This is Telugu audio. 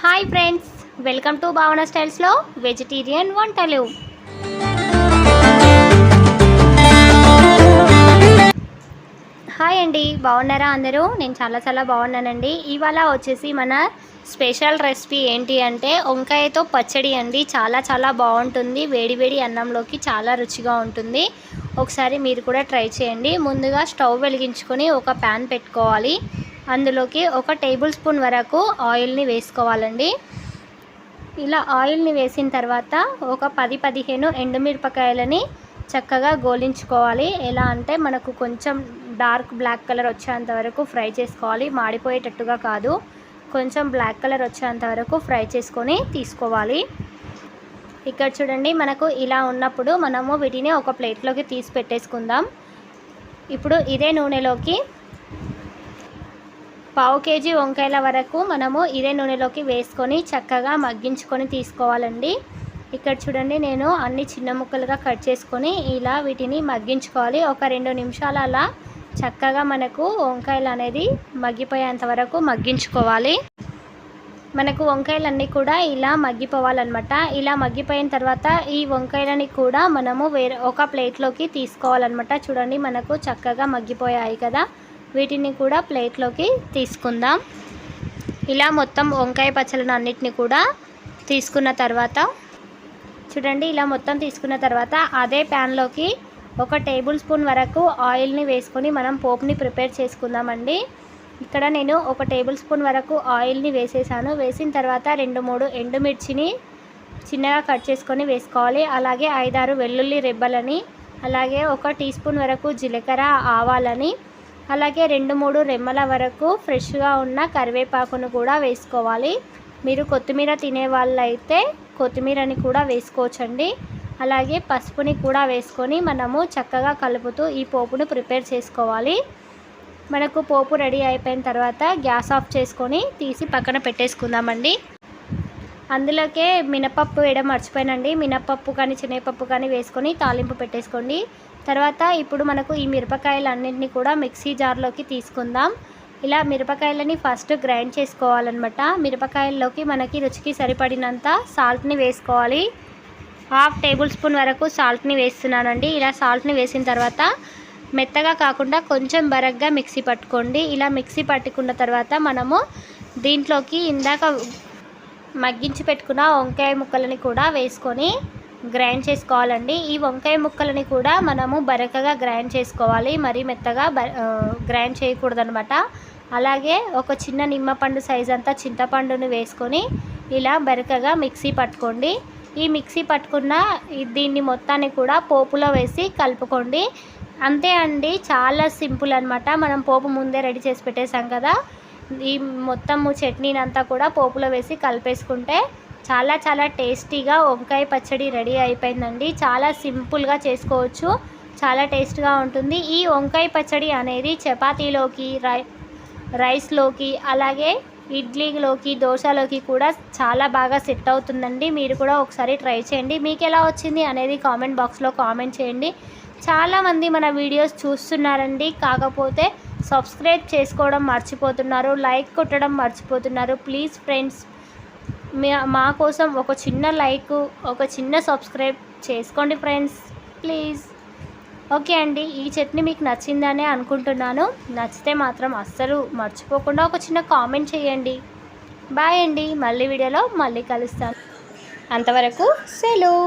హాయ్ ఫ్రెండ్స్ వెల్కమ్ టు భావన స్టైల్స్లో వెజిటేరియన్ వంటలు. హాయ్ అండి బాగున్నారా అందరూ? నేను చాలా చాలా బాగున్నానండి. ఇవాళ వచ్చేసి మన స్పెషల్ రెసిపీ ఏంటి అంటే వంకాయతో పచ్చడి అండి. చాలా చాలా బాగుంటుంది. వేడి వేడి అన్నంలోకి చాలా రుచిగా ఉంటుంది. ఒకసారి మీరు కూడా ట్రై చేయండి. ముందుగా స్టవ్ వెలిగించుకొని ఒక ప్యాన్ పెట్టుకోవాలి. అందులోకి ఒక టేబుల్ స్పూన్ వరకు ఆయిల్ని వేసుకోవాలండి. ఇలా ఆయిల్ని వేసిన తర్వాత ఒక పది పదిహేను ఎండుమిరపకాయలని చక్కగా గోలించుకోవాలి. ఎలా అంటే మనకు కొంచెం డార్క్ బ్లాక్ కలర్ వచ్చేంత వరకు ఫ్రై చేసుకోవాలి. మాడిపోయేటట్టుగా కాదు. కొంచెం బ్లాక్ కలర్ వచ్చేంత వరకు ఫ్రై చేసుకొని తీసుకోవాలి. ఇక్కడ చూడండి మనకు ఇలా ఉన్నప్పుడు మనము వీటిని ఒక ప్లేట్లోకి తీసి పెట్టేసుకుందాం. ఇప్పుడు ఇదే నూనెలోకి పావు కేజీ వంకాయల వరకు మనము ఇదే నూనెలోకి వేసుకొని చక్కగా మగ్గించుకొని తీసుకోవాలండి. ఇక్కడ చూడండి నేను అన్ని చిన్న ముక్కలుగా కట్ చేసుకొని ఇలా వీటిని మగ్గించుకోవాలి. ఒక రెండు నిమిషాలు అలా చక్కగా మనకు వంకాయలు అనేది మగ్గిపోయేంత వరకు మగ్గించుకోవాలి. మనకు వంకాయలన్నీ కూడా ఇలా మగ్గిపోవాలన్నమాట. ఇలా మగ్గిపోయిన తర్వాత ఈ వంకాయలని కూడా మనము వేరే ఒక ప్లేట్లోకి తీసుకోవాలన్నమాట. చూడండి మనకు చక్కగా మగ్గిపోయాయి కదా. వీటిని కూడా ప్లేట్లోకి తీసుకుందాం. ఇలా మొత్తం వంకాయ పచ్చలను అన్నిటిని కూడా తీసుకున్న తర్వాత చూడండి ఇలా మొత్తం తీసుకున్న తర్వాత అదే ప్యాన్లోకి ఒక టేబుల్ స్పూన్ వరకు ఆయిల్ని వేసుకొని మనం పోపుని ప్రిపేర్ చేసుకుందామండి. ఇక్కడ నేను ఒక టేబుల్ స్పూన్ వరకు ఆయిల్ని వేసేసాను. వేసిన తర్వాత రెండు మూడు ఎండుమిర్చిని చిన్నగా కట్ చేసుకొని వేసుకోవాలి. అలాగే ఐదారు వెల్లుల్లి రెబ్బలని అలాగే ఒక టీ స్పూన్ వరకు జీలకర్ర ఆవాలని అలాగే రెండు మూడు రెమ్మల వరకు ఫ్రెష్గా ఉన్న కరివేపాకును కూడా వేసుకోవాలి. మీరు కొత్తిమీర తినే వాళ్ళైతే కొత్తిమీరని కూడా వేసుకోవచ్చండి. అలాగే పసుపుని కూడా వేసుకొని మనము చక్కగా కలుపుతూ ఈ పోపును ప్రిపేర్ చేసుకోవాలి. మనకు పోపు రెడీ అయిపోయిన తర్వాత గ్యాస్ ఆఫ్ చేసుకొని తీసి పక్కన పెట్టేసుకుందామండి. అందులోకే మినపప్పు వేయడం మర్చిపోయానండి. మినపప్పు కానీ శనగపప్పు కానీ వేసుకొని తాలింపు పెట్టేసుకోండి. తర్వాత ఇప్పుడు మనకు ఈ మిరపకాయలు అన్నింటినీ కూడా మిక్సీ జార్లోకి తీసుకుందాం. ఇలా మిరపకాయలని ఫస్ట్ గ్రైండ్ చేసుకోవాలన్నమాట. మిరపకాయల్లోకి మనకి రుచికి సరిపడినంత సాల్ట్ని వేసుకోవాలి. హాఫ్ టేబుల్ స్పూన్ వరకు సాల్ట్ని వేస్తున్నానండి. ఇలా సాల్ట్ని వేసిన తర్వాత మెత్తగా కాకుండా కొంచెం బరగ్గా మిక్సీ పట్టుకోండి. ఇలా మిక్సీ పట్టుకున్న తర్వాత మనము దీంట్లోకి ఇందాక మగ్గించి పెట్టుకున్న వంకాయ ముక్కలని కూడా వేసుకొని గ్రైండ్ చేసుకోవాలండి. ఈ వంకాయ ముక్కలని కూడా మనము బరకగా గ్రైండ్ చేసుకోవాలి. మరీ మెత్తగా గ్రైండ్ చేయకూడదనమాట. అలాగే ఒక చిన్న నిమ్మపండు సైజ్ అంతా చింతపండును వేసుకొని ఇలా బరకగా మిక్సీ పట్టుకోండి. ఈ మిక్సీ పట్టుకున్న దీన్ని మొత్తాన్ని కూడా పోపులో వేసి కలుపుకోండి. అంతే అండి చాలా సింపుల్ అనమాట మనం పోపు ముందే రెడీ చేసి పెట్టేసాం కదా. ఈ మొత్తము చట్నీని అంతా కూడా పోపులో వేసి కలిపేసుకుంటే చాలా చాలా టేస్టీగా వంకాయ పచ్చడి రెడీ అయిపోయిందండి. చాలా సింపుల్గా చేసుకోవచ్చు. చాలా టేస్ట్గా ఉంటుంది. ఈ వంకాయ పచ్చడి అనేది చపాతీలోకి రై రైస్లోకి అలాగే ఇడ్లీలోకి దోశలోకి కూడా చాలా బాగా సెట్ అవుతుందండి. మీరు కూడా ఒకసారి ట్రై చేయండి. మీకు ఎలా వచ్చింది అనేది కామెంట్ బాక్స్లో కామెంట్ చేయండి. చాలామంది మన వీడియోస్ చూస్తున్నారండి. కాకపోతే సబ్స్క్రైబ్ చేసుకోవడం మర్చిపోతున్నారు లైక్ కొట్టడం మర్చిపోతున్నారు. ప్లీజ్ ఫ్రెండ్స్ మా కోసం ఒక చిన్న లైక్ ఒక చిన్న సబ్స్క్రైబ్ చేసుకోండి ఫ్రెండ్స్ ప్లీజ్. ఓకే అండి ఈ చట్నీ మీకు నచ్చిందనే అనుకుంటున్నాను. నచ్చితే మాత్రం అస్సలు మర్చిపోకుండా ఒక చిన్న కామెంట్ చేయండి. బాయ్ అండి మళ్ళీ వీడియోలో మళ్ళీ కలుస్తాను. అంతవరకు సెలవు.